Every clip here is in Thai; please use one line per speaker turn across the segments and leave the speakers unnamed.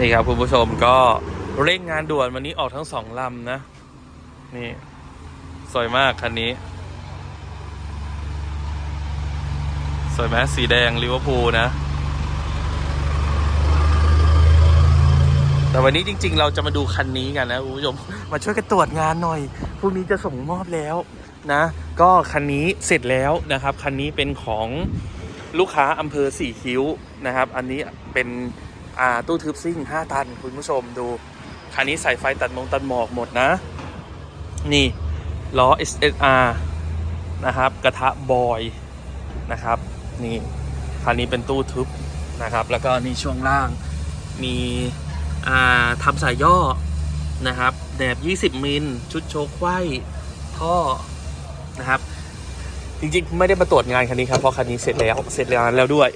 นี่ครับคุณผู้ชมก็เร่งงานด่วนวันนี้ออกทั้งสองลำนะ นี่ สวยมากคันนี้ สวยไหมสีแดงลิเวอร์พูลนะ แต่วันนี้จริง ๆ เราจะมาดูคันนี้กันนะคุณผู้ชมมาช่วยกันตรวจงานหน่อยพรุ่งนี้จะส่งมอบแล้วนะ ก็คันนี้เสร็จแล้วนะครับ คันนี้เป็นของลูกค้าอำเภอสี่คิ้วนะครับ อันนี้เป็น ตู้ทึบซิ่ง 5 ตัน คุณผู้ชมดู คันนี้ใส่ไฟตัดมงตัดหมอกหมดนะ นี่ล้อ SSR นะครับ กระทะบอยนะครับ นี่ คันนี้เป็นตู้ทึบนะครับ แล้วก็นี่ช่วงล่างมีอ่าทำสายย่อนะครับแดบ20 มิล ชุดโชคไขว้ท่อนะครับ จริงๆ ไม่ได้มาตรวจงานคันนี้ครับ เพราะคันนี้เสร็จแล้ว เสร็จแล้วแล้วด้วย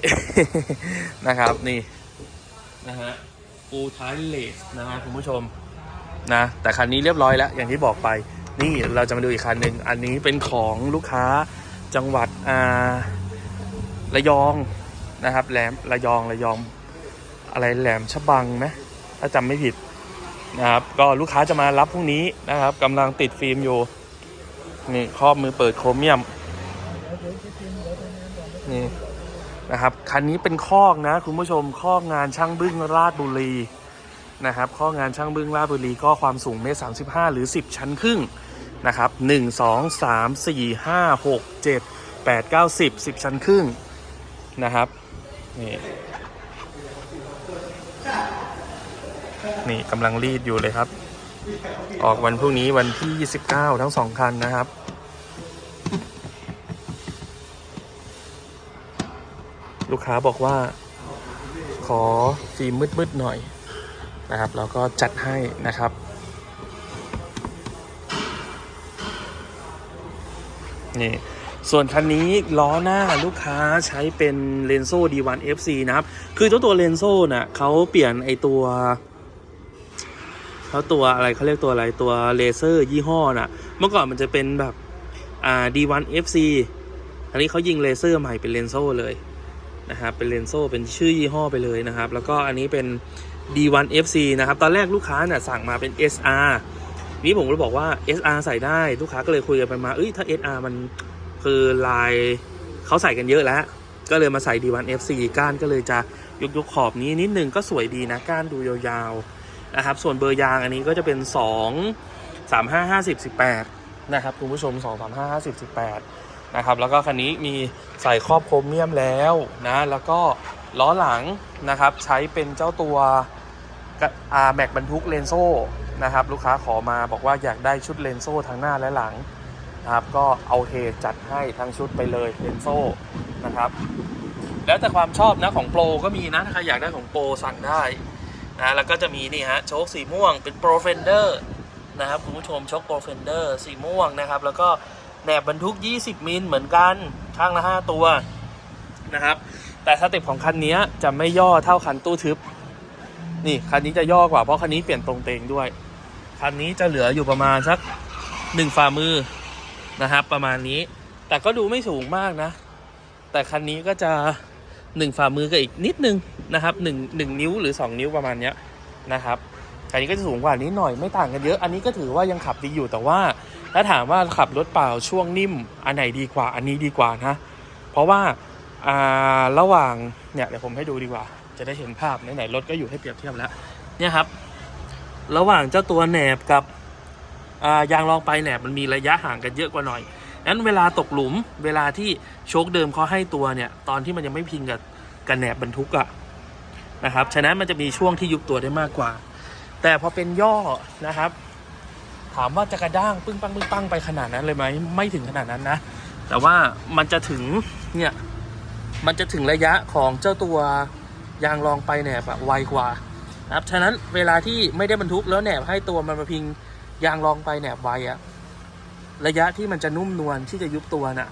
นะครับ นี่ นะฮะฟูลท้ายเลสนะฮะคุณผู้ชมนะแต่คันนี้เรียบร้อยแล้วอย่างที่บอกไป นี่เราจะมาดูอีกคันหนึ่งอันนี้เป็นของลูกค้าจังหวัดอ่าระยองนะครับแหลมระยองระยอง อะไรแหลมฉบังไหมถ้าจำไม่ผิดนะครับก็ลูกค้าจะมารับพรุ่งนี้นะครับกำลังติดฟิล์มอยู่นี่ครอบมือเปิดโครเมียม นี่ นะครับคันนี้เป็นคอกนะคุณผู้ชมคอกงานช่างบึ้งราชบุรีนะครับคองานช่างบึ้งราชบุรีก็ความสูงเมตรสามสิบห้าหรือ 10 ชั้นครึ่งนะครับหนึ่งสองสามสี่ห้าหกเจ็ดแปดเก้าสิบสิบชั้นครึ่งนะครับนี่นี่กำลังรีดอยู่เลยครับ ออกวันพรุ่งนี้วันที่ 29 ทั้งสองคันนะครับ ลูกค้าบอกว่าขอฟิล์มมืดๆหน่อยนะครับ แล้วก็จัดให้นะครับ นี่ส่วนคันนี้ล้อหน้าลูกค้าใช้เป็นเลนโซ่ D1 FC นะครับ คือเจ้าตัวเลนโซ่น่ะเขาเปลี่ยนไอตัวเขาตัวอะไรเขาเรียกตัวอะไรตัวเลเซอร์ยี่ห้อน่ะ เมื่อก่อนมันจะเป็นแบบอ่า D1 FC อันนี้เขายิงเลเซอร์ใหม่เป็นเลนโซ่เลย นะครับเป็นเลนโซ่เป็นชื่อยี่ห้อไปเลยนะครับ แล้วก็อันนี้เป็น D1 FC นะครับ ตอนแรกลูกค้าเนี่ยสั่งมาเป็น SR นี้ผมก็บอกว่า SR ใส่ได้ลูกค้าก็เลยคุยกันไปมาเอ้ยถ้า SR มันคือลายเขาใส่กันเยอะแล้ว ก็เลยมาใส่ D1 FC ก้านก็เลยจะยกยกขอบนี้นิดนึงก็สวยดีนะก้านดูยาวๆนะครับ ส่วนเบอร์ยางอันนี้ก็จะเป็น 2 3 5 50 18 นะครับคุณผู้ชม 2 3 5 50 18 นะครับ แล้วก็คันนี้มีใส่ครอบโครเมียมแล้วนะ แล้วก็ล้อหลังนะครับใช้เป็นเจ้าตัวอาแม็กบรรทุกเลนโซ่นะครับลูกค้าขอมาบอกว่าอยากได้ชุดเลนโซ่ทั้งหน้าและหลังนะครับก็เอาเทจัดให้ทั้งชุดไปเลยเลนโซ่นะครับ แล้วแต่ความชอบนะของโปรก็มีนะถ้าใครอยากได้ของโปรสั่งได้นะแล้วก็จะมีนี่ฮะโชคสีม่วงเป็นโปรเฟนเดอร์นะครับคุณผู้ชมโชคโปรเฟนเดอร์สีม่วงนะครับ แล้วก็ แหนบบรรทุก 20 มิลเหมือนกันข้างละ 5 ตัวนะครับ แต่สเต็ปของคันนี้จะไม่ย่อเท่าคันตู้ทึบ นี่คันนี้จะย่อกว่าเพราะคันนี้เปลี่ยนตรงเตงด้วย คันนี้จะเหลืออยู่ประมาณสักหนึ่งฝ่ามือนะครับ ประมาณนี้ แต่ก็ดูไม่สูงมากนะ แต่คันนี้ก็จะหนึ่งฝ่ามือกับอีกนิดนึงนะครับหนึ่งหนึ่งนิ้วหรือ 2 นิ้วประมาณนี้นะครับคันนี้ก็จะสูงกว่านี้หน่อยไม่ต่างกันเยอะ อันนี้ก็ถือว่ายังขับดีอยู่แต่ว่า ถ้าถามว่าขับรถเปล่าช่วงนิ่มอันไหนดีกว่าอันนี้ดีกว่านะ เพราะว่าอ่าระหว่างเนี่ยเดี๋ยวผมให้ดูดีกว่า จะได้เห็นภาพไหนๆรถก็อยู่ให้เปรียบเทียบแล้วเนี่ยครับ ระหว่างเจ้าตัวแหนบกับอ่ายางรองไปแหนบมันมีระยะห่างกันเยอะกว่าหน่อยนั้นเวลาตกหลุมเวลาที่โชคเดิมเขาให้ตัวเนี่ย ตอนที่มันยังไม่พิงกับกันแหนบบรรทุกอะนะครับฉะนั้นมันจะมีช่วงที่ยุบตัวได้มากกว่า แต่พอเป็นย่อนะครับ ถามว่าจะกระด้างปึ้งปังปึ้งปังไปขนาดนั้นเลยไหมไม่ถึงขนาดนั้นนะ แต่ว่ามันจะถึงเนี่ยมันจะถึงระยะของเจ้าตัวยางรองไปแหนบอะไวกว่านะครับฉะนั้นเวลาที่ไม่ได้บรรทุกแล้วแหนบให้ตัวมันมาพิงยางรองไปแหนบไวอะระยะที่มันจะนุ่มนวลที่จะยุบตัวน่ะ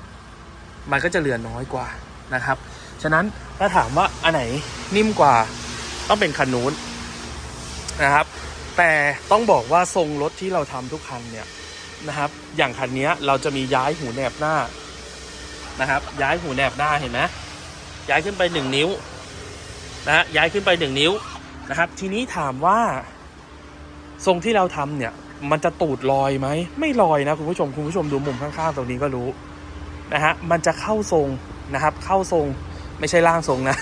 มันก็จะเหลือน้อยกว่านะครับ ฉะนั้นถ้าถามว่าอันไหนนิ่มกว่าต้องเป็นคันนู้นนะครับ แต่ต้องบอกว่าทรงรถที่เราทำทุกคันเนี่ยนะครับ อย่างคันนี้เราจะมีย้ายหูแหนบหน้านะครับ ย้ายหูแหนบหน้าเห็นไหมย้ายขึ้นไปหนึ่งนิ้วนะฮะย้ายขึ้นไปหนึ่งนิ้วนะครับ ทีนี้ถามว่า ทรงที่เราทำเนี่ย มันจะตูดลอยไหมไม่ลอยนะคุณผู้ชมคุณผู้ชมดูมุมข้างๆตรงนี้ก็รู้นะฮะมันจะเข้าทรงนะครับ เข้าทรงไม่ใช่ร่างทรงนะ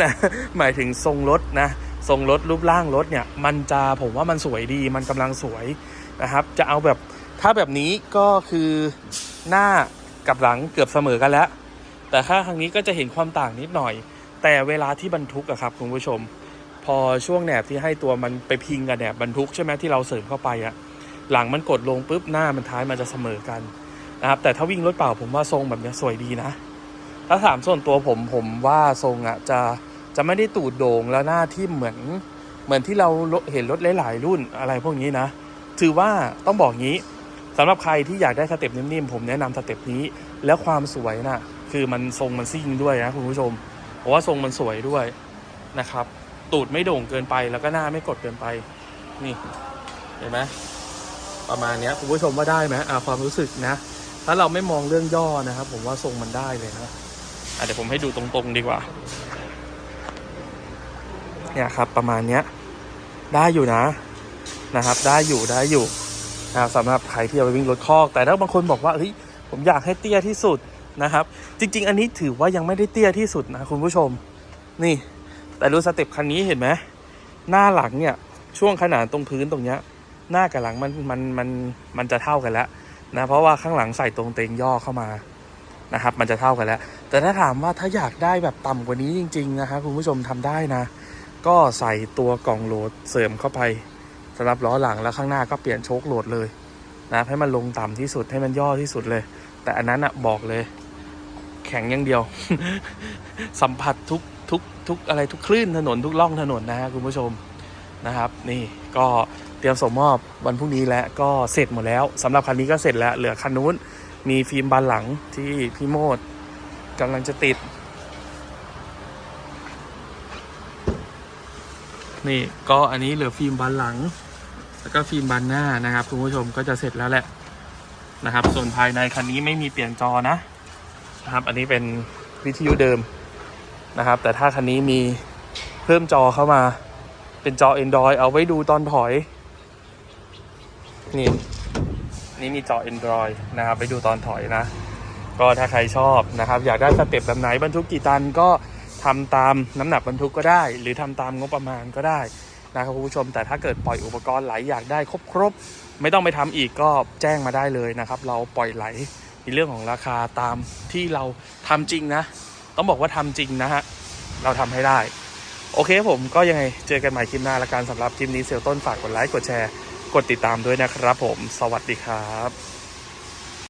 นะหมายถึงทรงรถนะ ทรงรถรูปร่างรถเนี่ยมันจะผมว่ามันสวยดี มันกำลังสวยนะครับ จะเอาแบบถ้าแบบนี้ก็คือหน้ากับหลังเกือบเสมอกันแล้ว แต่ถ้าครั้งนี้ก็จะเห็นความต่างนิดหน่อย แต่เวลาที่บรรทุกอะครับคุณผู้ชม พอช่วงแหนบที่ให้ตัวมันไปพิงกับแหนบบรรทุกใช่ไหมที่เราเสริมเข้าไปอะหลังมันกดลงปุ๊บหน้ามันท้ายมันจะเสมอกันนะครับแต่ถ้าวิ่งรถเปล่าผมว่าทรงแบบนี้สวยดีนะถ้าถามส่วนตัวผมผมว่าทรงอะจะ จะไม่ได้ตูดโด่งแล้วหน้าที่เหมือนเหมือนที่เราเห็นรถหลาย ๆ รุ่นอะไรพวกนี้นะ ถือว่าต้องบอกงี้สำหรับใครที่อยากได้สเต็ปนิ่มๆผมแนะนำสเต็ปนี้ แล้วความสวยน่ะคือมันทรงมันซิ่งด้วยนะคุณผู้ชมเพราะว่าทรงมันสวยด้วยนะครับ ตูดไม่โด่งเกินไปแล้วก็หน้าไม่กดเกินไป นี่เห็นไหมประมาณเนี้ยคุณผู้ชมว่าได้ไหมความรู้สึกนะ ถ้าเราไม่มองเรื่องย่อนะครับ ผมว่าทรงมันได้เลยนะะเดี๋ยวผมให้ดูตรงๆดีกว่า เนี่ยครับประมาณเนี้ยได้อยู่นะนะครับ ได้อยู่ได้อยู่นะครับสำหรับใครที่เอาไปวิ่งรถคอก แต่ถ้าบางคนบอกว่าเฮ้ยผมอยากให้เตี้ยที่สุดนะครับ จริง ๆ อันนี้ถือว่ายังไม่ได้เตี้ยที่สุดนะคุณผู้ชม นี่ แต่ดูสเต็ปคันนี้เห็นไหมหน้าหลังเนี่ยช่วงขนาดตรงพื้นตรงเนี้ยหน้ากับหลังมันมันมันมันจะเท่ากันแล้วนะเพราะว่าข้างหลังใส่ตรงเตงย่อเข้ามานะครับ มันจะเท่ากันแล้ว แต่ถ้าถามว่าถ้าอยากได้แบบต่ำกว่านี้จริง ๆ นะครับคุณผู้ชมทำได้นะ ก็ใส่ตัวกล่องโหลดเสริมเข้าไปสำหรับล้อหลังแล้วข้างหน้าก็เปลี่ยนโชคโหลดเลยนะให้มันลงต่ำที่สุดให้มันย่อที่สุดเลย แต่อันนั้นอะบอกเลย แข็งอย่างเดียว สัมผัสทุกทุกทุกอะไรทุกคลื่นถนนทุกล่องถนนนะฮะคุณผู้ชมนะครับ นี่ก็เตรียมส่งมอบวันพรุ่งนี้แล้วก็เสร็จหมดแล้วสำหรับคันนี้ก็เสร็จแล้วเหลือคันนู้นมีฟิล์มบานหลังที่พี่โมดกำลังจะติด นี่ก็อันนี้เหลือฟิล์มบานหลัง แล้วก็ฟิล์มบานหน้านะครับคุณผู้ชมก็จะเสร็จแล้วแหละนะครับ ส่วนภายในคันนี้ไม่มีเปลี่ยนจอนะนะครับ อันนี้เป็นวิทยุเดิมนะครับ แต่ถ้าคันนี้มีเพิ่มจอเข้ามา เป็นจอ Android เอาไว้ดูตอนถอย นี่นี่มีจอ Android นะครับไปดูตอนถอยนะ ก็ถ้าใครชอบนะครับ อยากได้สเต็ปแบบไหนบรรทุกกี่ตันก็ ทำตามน้ำหนักบรรทุกก็ได้ หรือทำตามงบประมาณก็ได้นะครับคุณผู้ชม แต่ถ้าเกิดปล่อยอุปกรณ์ไหลอยากได้ครบครบไม่ต้องไปทำอีกก็แจ้งมาได้เลยนะครับ เราปล่อยไหลในเรื่องของราคาตามที่เราทำจริงนะ ต้องบอกว่าทำจริงนะฮะเราทำให้ได้ โอเคผมก็ยังไงเจอกันใหม่คลิปหน้าละกันสำหรับคลิปนี้เซลต้นฝากกดไลค์กดแชร์ กดติดตามด้วยนะครับผม สวัสดีครับ